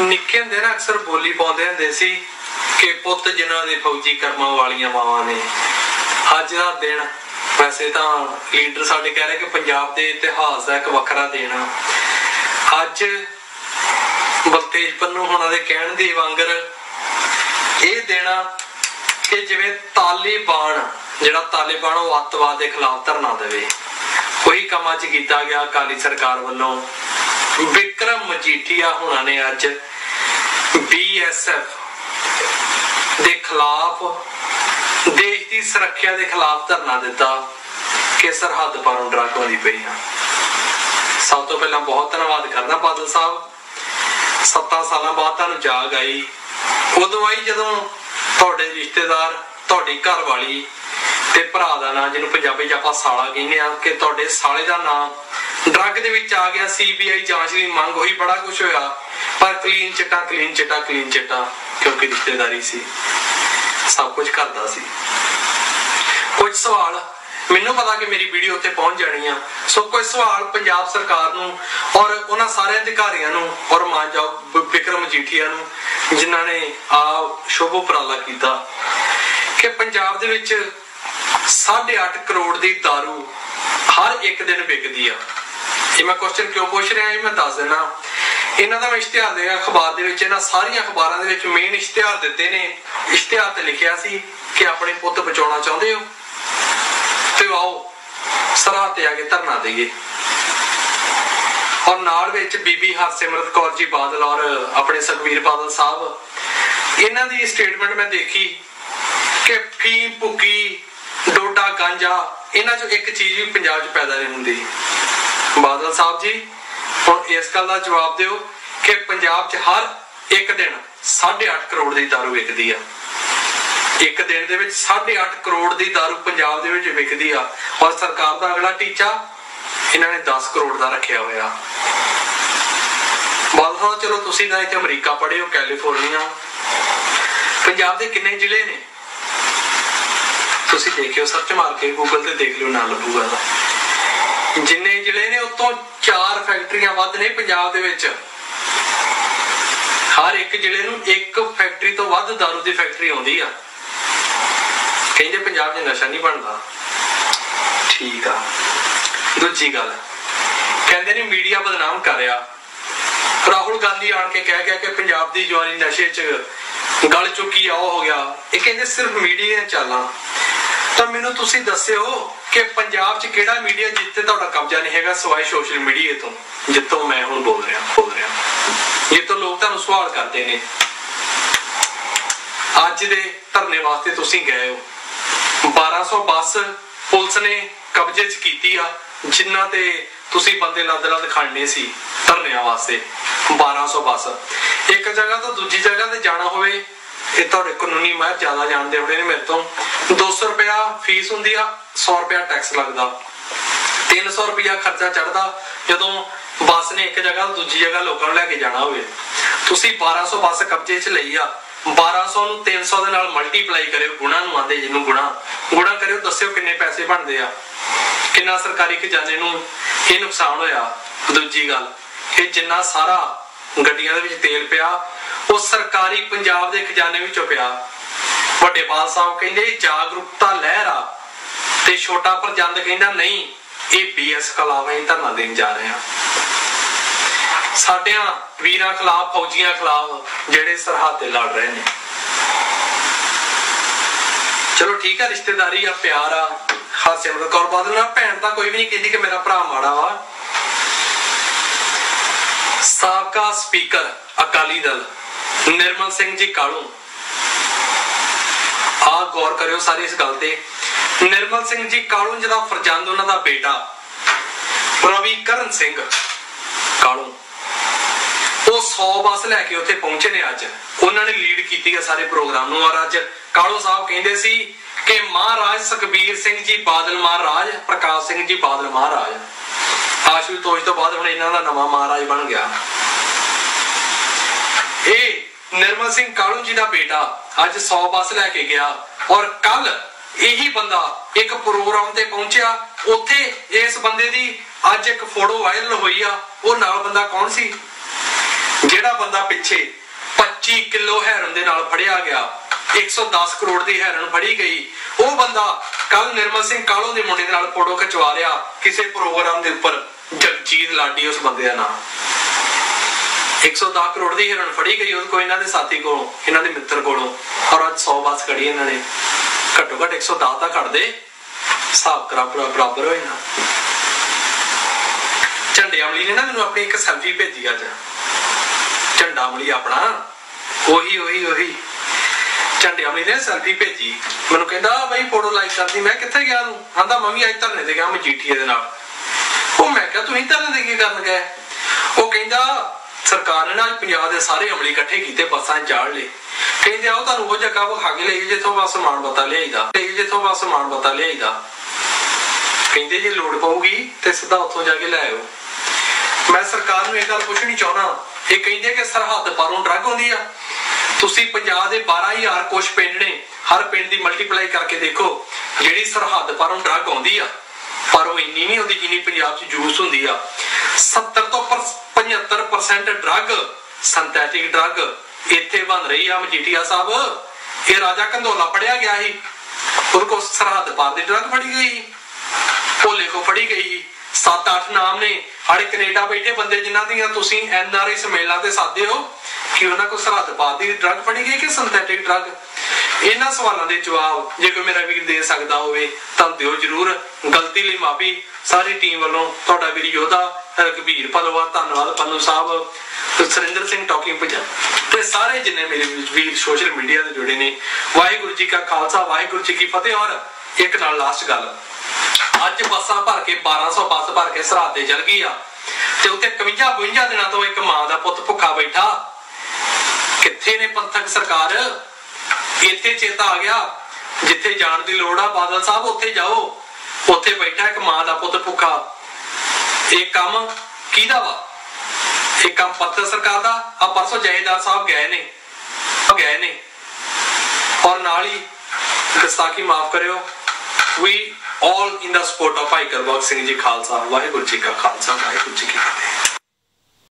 ਨਿੱਕੇ ਹੁੰਦੇ ਨਾ ਅਕਸਰ ਬੋਲੀ ਪਾਉਂਦੇ ਹੁੰਦੇ ਸੀ ਕਿ ਪੁੱਤ ਜਿਨ੍ਹਾਂ ਦੇ ਫੌਜੀ ਕਰਮਾਂ ਵਾਲੀਆਂ ਮਾਵਾਂ ਨੇ। ਅੱਜ ਦਾ ਦਿਨ ਵੈਸੇ ਤਾਂ ਲੀਡਰ ਸਾਡੇ ਕਹਿ ਰਹੇ ਕਿ ਪੰਜਾਬ ਦੇ ਇਤਿਹਾਸ ਦਾ ਇੱਕ ਵੱਖਰਾ ਦਿਨ ਆ। ਅੱਜ ਬਲਤੇਜ ਪੰਨੂ ਹੋਣਾ ਦੇ ਕਹਿਣ ਦੀ ਵਾਂਗਰ ਇਹ ਦੇਣਾ ਕਿ ਜਿਵੇਂ ਤਾਲਿਬਾਨ, ਜਿਹੜਾ ਤਾਲਿਬਾਨ ਉਹ ਅੱਤਵਾਦ ਦੇ ਖਿਲਾਫ ਧਰਨਾ ਦੇਵੇ। ਕੋਈ ਕੰਮ 'ਚ ਕੀਤਾ ਗਿਆ ਅਕਾਲੀ ਸਰਕਾਰ ਵੱਲੋਂ। ਵਿਕਰਮ ਮਜੀਠੀਆ ਨੇ ਅੱਜ ਬੀਐਸਐਫ ਦੇ ਖਿਲਾਫ, ਦੇਸ਼ ਦੀ ਸੁਰੱਖਿਆ ਦੇ ਖਿਲਾਫ ਧਰਨਾ ਦਿੱਤਾ ਕਿ ਸਰਹੱਦ ਪਾਰੋਂ ਡਰੱਗ ਆਉਂਦੀ ਪਈ ਆ। ਸਭ ਤੋਂ ਪਹਿਲਾਂ ਬਹੁਤ ਧੰਨਵਾਦ ਕਰਦਾ ਬਾਦਲ ਸਾਹਿਬ। 7 ਸਾਲਾਂ ਬਾਅਦ ਤੁਹਾਨੂੰ ਜਾਗ ਆਈ। ਉਦੋਂ ਆਈ ਜਦੋਂ ਤੁਹਾਡੇ ਰਿਸ਼ਤੇਦਾਰ, ਤੁਹਾਡੀ ਘਰ ਵਾਲੀ ਤੇ ਭਰਾ ਦਾ ਨਾਂ, ਜਿਹਨੂੰ ਪੰਜਾਬੀ 'ਚ ਆਪਾਂ ਸਾਲਾ ਕਹਿੰਦੇ ਆ, ਕਿ ਤੁਹਾਡੇ ਸਾਲੇ ਦਾ ਨਾਂ ਡਰੱਗ ਦੇ ਵਿੱਚ ਆ ਗਿਆ ਸੀਬੀਆਈ ਜਾਂਚ ਦੀ ਮੰਗ ਹੋਈ, ਬੜਾ ਕੁਝ ਹੋਇਆ। ਪਰ ਕਲੀਨ ਚਿੱਟਾ ਕਲੀਨ ਚਿੱਟਾ ਕਲੀਨ ਚਿੱਟਾ, ਕਿਉਂਕਿ ਰਿਸ਼ਤੇਦਾਰੀ ਸੀ। ਸਭ ਕੁਝ ਕਰਦਾ ਸੀ। ਕੁਝ ਸਵਾਲ ਮੈਨੂੰ ਪਤਾ ਕਿ ਮੇਰੀ ਵੀਡੀਓ ਉੱਤੇ ਪਹੁੰਚ ਜਾਣੀ ਆ ਸੋ ਕੋਈ ਸਵਾਲ ਪੰਜਾਬ ਸਰਕਾਰ ਨੂੰ ਔਰ ਉਹਨਾਂ ਸਾਰੇ ਅਧਿਕਾਰੀਆਂ ਨੂੰ ਔਰ ਮਾਨਯੋਗ ਵਿਕਰਮ ਜੀਠੀਆ ਨੂੰ, ਜਿਨ੍ਹਾਂ ਨੇ ਆ ਸ਼ੁਭ ਉਪਰਾਲਾ ਕੀਤਾ, ਕਿ ਪੰਜਾਬ ਦੇ ਵਿੱਚ 8.5 ਕਰੋੜ ਦੀ दारू ਹਰ ਇੱਕ ਦਿਨ ਵਿਕਦੀ ਆ। ਇਹ ਮੈਂ ਕੁਐਸਚਨ ਕਿਉਂ ਪੁੱਛ ਰਿਹਾ ਇਹ ਮੈਂ ਦੱਸ ਦੇਣਾ ਇਹਨਾਂ ਦਾ ਮੈਂ ਇਸ਼ਤਿਹਾਰ ਦੇਗਾ ਅਖਬਾਰ ਦੇ ਵਿੱਚ, ਇਹਨਾਂ ਸਾਰੀਆਂ ਅਖਬਾਰਾਂ ਦੇ ਵਿੱਚ ਮੇਨ ਇਸ਼ਤਿਹਾਰ ਦਿੱਤੇ ਨੇ। ਇਸ਼ਤਿਹਾਰ ਤੇ ਲਿਖਿਆ ਸੀ ਕਿ ਆਪਣੇ ਪੁੱਤ ਬਚਾਉਣਾ ਚਾਹੁੰਦੇ ਹੋ। ਤੇ ਆਓ ਸਰਹੱਦ ਤੇ ਆ ਕੇ ਧਰਨਾ ਦੇਈਏ। ਔਰ ਨਾਲ ਵਿੱਚ ਬੀਬੀ ਹਰਸਿਮਰਤ ਕੌਰ ਜੀ ਬਾਦਲ ਔਰ ਆਪਣੇ ਸੁਖਵੀਰ ਬਾਦਲ ਸਾਹਿਬ। ਇਹਨਾਂ ਦੀ ਸਟੇਟਮੈਂਟ ਮੈਂ ਦੇਖੀ ਕਿ ਫੀਮ ਭੁਕੀ ਡੋਟਾ ਗਾਂਜਾ, ਇਹਨਾਂ ਚੋਂ ਇੱਕ ਚੀਜ਼ ਵੀ ਪੰਜਾਬ 'ਚ ਪੈਦਾ ਨਹੀਂ ਹੁੰਦੀ। ਬਾਦਲ ਸਾਹਿਬ ਜੀ, ਹੁਣ ਇਸ ਗੱਲ ਦਾ ਜਵਾਬ ਦਿਓ ਕਿ ਪੰਜਾਬ 'ਚ ਹਰ ਇੱਕ ਦਿਨ 8.5 ਕਰੋੜ ਦੀ ਦਾਰੂ ਵਿਕਦੀ ਆ। ਇੱਕ ਦਿਨ ਦੇ ਵਿੱਚ 8.5 ਕਰੋੜ ਦੀ ਦਾਰੂ ਪੰਜਾਬ ਦੇ ਵਿੱਚ ਵਿਕਦੀ ਆ। ਔਰ ਸਰਕਾਰ ਦਾ ਅਗਲਾ ਟੀਚਾ ਇਹਨਾਂ ਨੇ 10 ਕਰੋੜ ਦਾ ਰੱਖਿਆ ਹੋਇਆ। ਬਾਦਲ ਸਾਹਿਬ, ਚਲੋ ਤੁਸੀਂ ਤਾਂ ਇੱਥੇ ਅਮਰੀਕਾ ਪੜ੍ਹੇ ਹੋ, ਕੈਲੀਫੋਰਨੀਆ। ਪੰਜਾਬ ਦੇ ਕਿੰਨੇ ਜ਼ਿਲ੍ਹੇ ਨੇ? ਤੁਸੀਂ ਦੇਖਿਓ, ਸਰਚ ਮਾਰ ਕੇ ਗੂਗਲ ਤੇ ਦੇਖ ਲਿਓ, ਨਾ ਲੱਭੂਗਾ ਤਾਂ। ਜਿੰਨੇ ਜ਼ਿਲ੍ਹੇ ਨੇ ਉਤੋਂ ਚਾਰ ਫੈਕਟਰੀਆਂ ਵੱਧ ਨੇ ਪੰਜਾਬ ਦੇ ਵਿੱਚ। ਹਰ ਇੱਕ ਜ਼ਿਲ੍ਹੇ ਨੂੰ ਇੱਕ ਫੈਕਟਰੀ ਤੋਂ ਵੱਧ ਦਾਰੂ ਦੀ ਫੈਕਟਰੀ ਆਉਂਦੀ ਆ। ਕਹਿੰਦੇ ਪੰਜਾਬ 'ਚ ਨਸ਼ਾ ਨਹੀਂ ਬਣਦਾ। ਠੀਕ ਆ। ਦੂਜੀ ਗੱਲ, ਕਹਿੰਦੇ ਨੇ ਮੀਡੀਆ ਬਦਨਾਮ ਕਰ ਰਿਹਾ। ਰਾਹੁਲ ਗਾਂਧੀ ਆਣ ਕੇ ਕਹਿ ਗਿਆ ਕਿ ਪੰਜਾਬ ਦੀ ਜਵਾਨੀ ਨਸ਼ੇ 'ਚ ਗਲ ਚੁੱਕੀ ਆ, ਉਹ ਹੋ ਗਿਆ। ਇਹ ਕਹਿੰਦੇ ਸਿਰਫ ਮੀਡੀਆ ਦੀਆਂ ਚਾਲਾਂ। ਤਾਂ ਮੈਨੂੰ ਤੁਸੀਂ ਦੱਸਿਓ ਕਿ ਪੰਜਾਬ 'ਚ ਕਿਹੜਾ ਮੀਡੀਆ ਜਿੱਤੇ ਤੁਹਾਡਾ ਕਬਜ਼ਾ ਨਹੀਂ ਹੈਗਾ ਸਿਵਾਏ ਸੋਸ਼ਲ ਮੀਡੀਆ ਤੋਂ, ਜਿੱਤੋਂ ਮੈਂ ਹੁਣ ਬੋਲ ਰਿਹਾ ਬੋਲ ਰਿਹਾ। ਜਿੱਤੋਂ ਲੋਕ ਤੁਹਾਨੂੰ ਸਵਾਲ ਕਰਦੇ ਨੇ। ਅੱਜ ਦੇ ਧਰਨੇ ਵਾਸਤੇ ਤੁਸੀਂ ਗਏ ਹੋ। 1200 ਬੱਸ ਪੁਲਿਸ ਨੇ ਕਬਜ਼ੇ 'ਚ ਕੀਤੀ ਆ, ਜਿਨ੍ਹਾਂ ਤੇ ਤੁਸੀਂ ਬੰਦੇ ਲੱਦ ਲੱਦ ਖੜਨੇ ਸੀ ਧਰਨਿਆਂ ਵਾਸਤੇ। 1200 ਬੱਸ। ਇੱਕ ਜਗ੍ਹਾ ਤੋਂ ਦੂਜੀ ਜਗ੍ਹਾ ਤੇ ਜਾਣਾ ਹੋਵੇ ਇਹ ਤੁਹਾਡੇ ਕਾਨੂੰਨੀ ਮਾਹਿਰ ਜ਼ਿਆਦਾ ਜਾਣਦੇ ਹੋਣੇ ਨੇ ਮੇਰੇ ਤੋਂ। 200 ਰੁਪਿਆ ਫੀਸ ਹੁੰਦੀ ਆ 100 ਰੁਪਿਆ ਟੈਕਸ ਲੱਗਦਾ। 300 ਰੁਪਿਆ ਖਰਚਾ ਚੜਦਾ ਜਦੋਂ ਬੱਸ ਨੇ ਇੱਕ ਜਗ੍ਹਾ ਤੋਂ ਦੂਜੀ ਜਗ੍ਹਾ ਲੋਕਾਂ ਨੂੰ ਲੈ ਕੇ ਜਾਣਾ ਹੋਵੇ। ਤੁਸੀਂ 1200 ਬੱਸ ਕਬਜ਼ੇ 'ਚ ਲਈ ਆ 1200 ਨੂੰ 300 ਦੇ ਨਾਲ ਮਲਟੀਪਲਾਈ ਕਰਿਓ, ਗੁਣਾ ਨੂੰ ਆਂਦੇ ਜਿਹਨੂੰ ਗੁਣਾ। ਗੁਣਾ ਕਰਿਓ, ਦੱਸਿਓ ਕਿੰਨੇ ਪੈਸੇ ਬਣਦੇ ਆ। ਕਿੰਨਾ ਸਰਕਾਰੀ ਖਜ਼ਾਨੇ ਨੂੰ ਇਹ ਨੁਕਸਾਨ ਹੋਇਆ? ਦੂਜੀ ਗੱਲ ਕਿ ਜਿੰਨਾ ਸਾਰਾ ਗੱਡੀਆਂ ਦੇ ਵਿੱਚ ਤੇਲ ਪਿਆ, ਉਹ ਸਰਕਾਰੀ ਪੰਜਾਬ ਦੇ ਖਜ਼ਾਨੇ ਵਿੱਚੋਂ ਪਿਆ। ਵੱਡੇ ਬਾਲ ਸਾਹਿਬ ਕਹਿੰਦੇ, ਜਾਗਰੂਕਤਾ ਲਹਿਰ ਆ। ਤੇ ਛੋਟਾ ਪ੍ਰਜੰਦ ਕਹਿੰਦਾ, ਨਹੀਂ, ਇਹ ਬੀਐਸ ਖਿਲਾਫ ਧਰਨਾ ਦੇਣ ਜਾ ਰਹੇ ਹਾਂ। ਸਾਡਿਆਂ ਵੀਰਾਂ ਖਿਲਾਫ, ਫੌਜੀਆਂ ਖਿਲਾਫ ਜਿਹੜੇ ਸਰਹੱਦ ਤੇ ਲੜ ਰਹੇ ਨੇ। ਚਲੋ ਠੀਕ ਆ, ਰਿਸ਼ਤੇਦਾਰੀ ਆ, ਪਿਆਰ ਆ ਹਰਸਿਮਰਤ ਕੌਰ ਬਾਦਲ ਨਾਲ ਭੈਣ ਤਾਂ ਕੋਈ ਵੀ ਨਹੀਂ ਕਹਿੰਦੀ ਕਿ ਮੇਰਾ ਭਰਾ ਮਾੜਾ ਵਾ। ਸਾਬਕਾ ਸਪੀਕਰ, ਅਕਾਲੀ ਦਲ। ਨਿਰਮਲ ਸਿੰਘ ਜੀ ਕਾਲੂ ਆ ਗੌਰ ਕਰਿਓ ਸਾਰੇ ਇਸ ਗੱਲ ਤੇ। ਨਿਰਮਲ ਸਿੰਘ ਜੀ ਕਾਲੂ ਜਿਹਦਾ ਫਰਜ਼ੰਦ ਉਹਨਾਂ ਦਾ ਬੇਟਾ? ਰਵੀ ਸਿੰਘ ਕਾਲੂ ਉਹ 100 ਬੱਸ ਲੈ ਕੇ ਉੱਥੇ ਪਹੁੰਚੇ ਨੇ ਅੱਜ। ਉਹਨਾਂ ਨੇ ਲੀਡ ਕੀਤੀ ਹੈ ਸਾਰੇ ਪ੍ਰੋਗਰਾਮ ਨੂੰ ਔਰ ਅੱਜ ਕਾਲੂ ਸਾਹਿਬ ਕਹਿੰਦੇ ਸੀ ਕਿ ਮਹਾਰਾਜ ਸੁਖਬੀਰ ਸਿੰਘ ਜੀ ਬਾਦਲ ਮਹਾਰਾਜ, ਪ੍ਰਕਾਸ਼ ਸਿੰਘ ਜੀ ਬਾਦਲ ਮਹਾਰਾਜ। ਆਸ਼ੂਤੋਸ਼ ਤੋਂ ਬਾਅਦ ਹੁਣ ਇਹਨਾਂ ਦਾ ਨਵਾਂ ਮਹਾਰਾਜ ਬਣ ਗਿਆ। ਇਹ ਨਿਰਮਲ ਸਿੰਘ ਕਾਲੂ ਜੀ ਦਾ ਬੇਟਾ, ਅੱਜ 100 ਬੱਸ ਲੈ ਕੇ ਗਿਆ ਔਰ ਕੱਲ ਇਹੀ ਬੰਦਾ ਇੱਕ ਪ੍ਰੋਗਰਾਮ ਤੇ ਪਹੁੰਚਿਆ। ਉੱਥੇ ਇਸ ਬੰਦੇ ਦੀ ਅੱਜ ਇੱਕ ਫੋਟੋ ਵਾਇਰਲ ਹੋਈ ਆ। ਉਹ ਨਾਲ ਬੰਦਾ ਕੌਣ ਸੀ? ਜਿਹੜਾ ਬੰਦਾ ਪਿੱਛੇ 25 ਕਿਲੋ ਹੈਰਨ ਦੇ ਨਾਲ ਫੜਿਆ ਗਿਆ। 110 ਕਰੋੜ ਦੀ ਹੈਰਨ ਫੜੀ ਗਈ। ਉਹ ਬੰਦਾ ਕੱਲ ਨਿਰਮਲ ਸਿੰਘ ਕਾਲੋ ਦੇ ਮੁੰਡੇ ਦੇ ਨਾਲ ਫੋਟੋ ਖਿਚਵਾ ਰਿਹਾ ਕਿਸੇ ਪ੍ਰੋਗਰਾਮ ਦੇ ਉੱਪਰ। ਜਗਜੀਤ ਲਾਡੀ ਉਸ ਬੰਦੇ ਦਾ ਨਾਮ। 110 ਕਰੋੜ ਦੀ ਹਿਰਨ ਫੜੀ ਗਈ ਉਹ ਕੋਈ ਇਹਨਾਂ ਦੇ ਸਾਥੀ ਕੋਲੋਂ, ਇਹਨਾਂ ਦੇ ਮਿੱਤਰ ਕੋਲੋਂ। ਔਰ ਅੱਜ 100 ਬੱਸ ਖੜੀ ਇਹਨਾਂ ਨੇ। ਘੱਟੋ ਘੱਟ 110 ਤਾਂ ਕੱਢ ਹਿਸਾਬ ਕਰਾ ਬਰਾਬਰ ਹੋਏ ਨਾ। ਝੰਡੇ ਅਮਲੀ ਨੇ ਨਾ ਮੈਨੂੰ ਆਪਣੀ ਇੱਕ ਸੈਲਫੀ ਭੇਜੀ ਅੱਜ। ਝੰਡਾ ਅਮਲੀ ਆਪਣਾ। ਉਹੀ ਉਹੀ ਉਹੀ। ਝੰਡੇ ਅਮਲੀ ਨੇ ਸੈਲਫੀ ਭੇਜੀ। ਮੈਨੂੰ ਕਹਿੰਦਾ ਬਈ ਫੋਟੋ ਲਾਈਕ ਕਰਦੀ। ਮੈਂ ਕਿੱਥੇ ਗਿਆ ਤੂੰ? ਆਂਦਾ ਮੈਂ ਵੀ ਅੱਜ ਧਰਨੇ ਤੇ ਗਿਆ। ਮਜੀਠੀਏ ਦੇ ਨਾਲ। ਉਹ ਮੈਂ ਕਿਹਾ ਤੁਸੀਂ ਧਰਨੇ ਤੇ ਕੀ ਕਰਨ ਗਏ? ਉਹ ਕਹਿੰਦਾ ਸਰਕਾਰ ਨੇ ਨਾ ਪੰਜਾਬ ਦੇ ਸਾਰੇ ਅਮਲੀ ਇਕੱਠੇ ਕੀਤੇ ਬੱਸਾਂ 'ਚ ਚਾੜ ਕਹਿੰਦੇ ਆਓ ਤੁਹਾਨੂੰ ਉਹ ਜਗ੍ਹਾ ਵਿਖਾ ਕੇ ਲਈ ਜਿੱਥੋਂ ਬਸ ਸਮਾਨ ਬਤਾ ਲਿਆਈਦਾ। ਲਈ ਜਿੱਥੋਂ ਬਸ ਸਮਾਨ ਬਤਾ ਲਿਆਈਦਾ। ਕਹਿੰਦੇ ਜੇ ਲੋੜ ਪਊਗੀ ਤੇ ਸਿੱਧਾ ਉੱਥੋਂ ਜਾ ਕੇ ਲੈ ਆਇਓ। ਮੈਂ ਸਰਕਾਰ ਨੂੰ ਇਹ ਗੱਲ ਪੁੱਛਣੀ ਚਾਹਣਾ ਇਹ ਕਹਿੰਦੇ ਕਿ ਸਰਹੱਦ ਪਾਰੋਂ ਡਰੱਗ ਆਉਂਦੀ ਆ। ਤੁਸੀਂ ਪੰਜਾਬ ਦੇ 12000 ਕੁਛ ਪਿੰਡ ਨੇ, ਹਰ ਪਿੰਡ ਦੀ ਮਲਟੀਪਲਾਈ ਕਰਕੇ ਦੇਖੋ, ਜਿਹੜੀ ਸਰਹੱਦ ਪਾਰੋਂ ਡਰੱਗ ਆਉਂਦੀ ਆ। ਪਰ ਉਹ ਇੰਨੀ ਨਹੀਂ ਹੁੰਦੀ ਜਿੰਨੀ ਪੰਜਾਬ 'ਚ ਜੂਸ ਹੁੰਦੀ ਆ। 70 70% ਡਰੱਗ ਸਿੰਥੈਟਿਕ ਡਰੱਗ ਇੱਥੇ ਬਣ ਰਹੀ ਆ ਮਜੀਠੀਆ ਸਾਹਿਬ। ਇਹ ਰਾਜਾ ਕੰਦੋਲਾ ਪੜਿਆ ਗਿਆ ਸੀ। ਉਹਦੇ ਕੋਲ ਸਰਹੱਦ ਪਾਰ ਦੀ ਡਰੱਗ ਫੜੀ ਗਈ ਭੋਲੇ ਕੋ ਫੜੀ ਗਈ 7-8 ਨਾਮ ਨੇ। ਹਾਲੇ ਕੈਨੇਡਾ ਬੈਠੇ ਬੰਦੇ ਜਿਨ੍ਹਾਂ ਦੀਆਂ ਤੁਸੀਂ ਐਨ ਆਰ ਆਈ ਸਮੇਲਨਾਂ ਤੇ ਸਾਦੇ ਹੋ ਕਿ ਉਹਨਾਂ ਕੋ ਸਰਹੱਦ ਪਾਰ ਦੀ ਡਰੱਗ ਫੜੀ ਗਈ ਕਿ ਸਿੰਥੈਟਿਕ ਡਰੱਗ ਇਹਨਾਂ ਸਵਾਲਾਂ ਦੇ ਜਵਾਬ ਜੇ ਕੋਈ ਮੇਰਾ ਵੀਰ ਦੇ ਸਕਦਾ ਹੋਵੇ, ਤਾਂ ਦਿਓ ਜਰੂਰ। ਗਲਤੀ ਲਈ ਮਾਫੀ। ਸਾਰੀ ਟੀਮ ਵੱਲੋਂ ਤੁਹਾਡਾ ਵੀਰ ਯੋਧਾ ਰਘਬੀਰ ਪਲਵਾ ਧੰਨਵਾਦ ਪੰਨੂ ਸਾਹਿਬ ਤੇ ਸੁਰਿੰਦਰ ਸਿੰਘ ਟਾਕਿੰਗ ਪੰਜਾਬ ਤੇ ਸਾਰੇ ਜਿੰਨੇ ਮੇਰੇ ਵੀਰ ਸੋਸ਼ਲ ਮੀਡੀਆ ਤੇ ਜੁੜੇ ਨੇ, ਵਾਹਿਗੁਰੂ ਜੀ ਕਾ ਖਾਲਸਾ, ਵਾਹਿਗੁਰੂ ਜੀ ਕੀ ਫਤਿਹ। ਔਰ ਇੱਕ ਨਾਲ ਲਾਸਟ ਗੱਲ। ਅੱਜ ਬੱਸਾਂ ਭਰ ਕੇ 1200 ਬੱਸ ਭਰ ਕੇ ਸਰਹੱਦ ਤੇ ਚਲ ਗਈ ਆ। ਤੇ ਉੱਤੇ 51 52 ਦਿਨਾਂ ਤੋਂ ਇੱਕ ਮਾਂ ਦਾ ਪੁੱਤ ਭੁੱਖਾ ਬੈਠਾ। ਕਿੱਥੇ ਨੇ ਪੰਥਕ ਸਰਕਾਰ? ਇੱਥੇ ਚੇਤਾ ਆ ਗਿਆ, ਜਿੱਥੇ ਜਾਣ ਦੀ ਲੋੜ ਆ, ਬਾਦਲ ਸਾਹਿਬ, ਉੱਥੇ ਜਾਓ। ਉੱਥੇ ਬੈਠਾ ਇੱਕ ਮਾਂ ਦਾ ਪੁੱਤ ਭੁੱਖਾ। ਇਹ ਕੰਮ ਕਿਹਦਾ ਵਾ? ਇਹ ਕੰਮ ਪੱਤਰ ਸਰਕਾਰ ਦਾ? ਆ ਪਰਸੋਂ ਜਹੇਦਾਰ ਸਾਹਿਬ ਗਏ ਨੇ। ਗਏ ਨੇ। ਔਰ ਨਾਲ ਹੀ ਗੁਸਤਾਖੀ ਮਾਫ ਕਰਿਓ। ਵੀ all in the support of ਭਾਈ ਗੁਰਬਖਸ਼ ਸਿੰਘ ਜੀ ਖਾਲਸਾ, ਵਾਹਿਗੁਰੂ ਜੀ ਕਾ ਖਾਲਸਾ, ਵਾਹਿਗੁਰੂ ਜੀ ਕੀ ਫਤਿਹ।